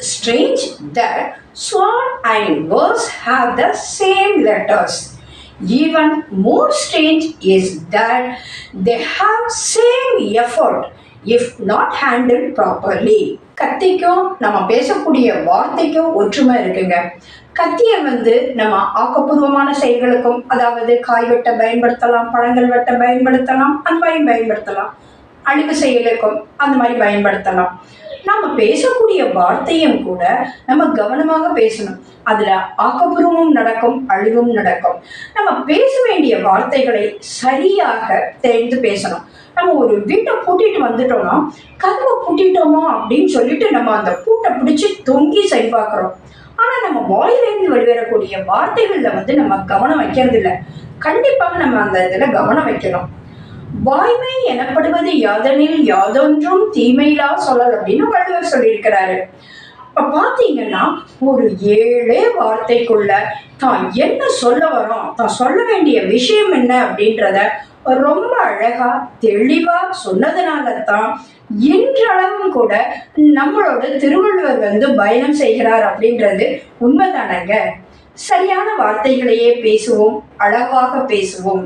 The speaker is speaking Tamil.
strange that swan and verse have the same letters. Even more strange is that they have same effort if not handled properly. கத்திக்கும் நம்ம பேசக்கூடிய வார்த்தைக்கும் ஒற்றுமை இருக்குங்க கத்தியை வந்து நம்ம ஆக்கப்பூர்வமான செயல்களுக்கும் அதாவது காய் வெட்ட பயன்படுத்தலாம் பழங்கள் வெட்ட பயன்படுத்தலாம் அந்த மாதிரி பயன்படுத்தலாம் அழிவு செயலுக்கும் அந்த மாதிரி பயன்படுத்தலாம் நம்ம பேசக்கூடிய வார்த்தையும் கூட நம்ம கவனமாக பேசணும். அதுல ஆக்கப்பூர்வமும் நடக்கும் அழிவும் நடக்கும். நம்ம பேச வேண்டிய வார்த்தைகளை சரியாக தெரிந்து பேசணும். நம்ம ஒரு வீட்டை பூட்டிட்டு வந்துட்டோம்னா கதவை பூட்டிட்டோமா அப்படின்னு சொல்லிட்டு நம்ம அந்த பூட்டை பிடிச்சி தொங்கி சரி பார்க்குறோம் ஆனா நம்ம வாயிலிருந்து வெளிவரக்கூடிய வார்த்தைகள்ல வந்து நம்ம கவனம் வைக்கிறது இல்லை கண்டிப்பாக நம்ம அந்த இதில் கவனம் வைக்கணும். வாய்மை எனப்படுவது யாதெனில் யாதொன்றும் தீமையிலா சொல்லல் அப்படின்னு வள்ளுவர் சொல்லியிருக்கிறாரு. இப்ப பாத்தீங்கன்னா ஒரு ஏழே வார்த்தைக்குள்ள தான் என்ன சொல்ல வரோம் தான் சொல்ல வேண்டிய விஷயம் என்ன அப்படின்றத ரொம்ப அழகா தெளிவா சொன்னதுனால தான் இன்றளவும் கூட நம்மளோட திருவள்ளுவர் வந்து பயணம் செய்கிறார் அப்படின்றது உண்மைதானங்க? சரியான வார்த்தைகளையே பேசுவோம் அழகாக பேசுவோம்.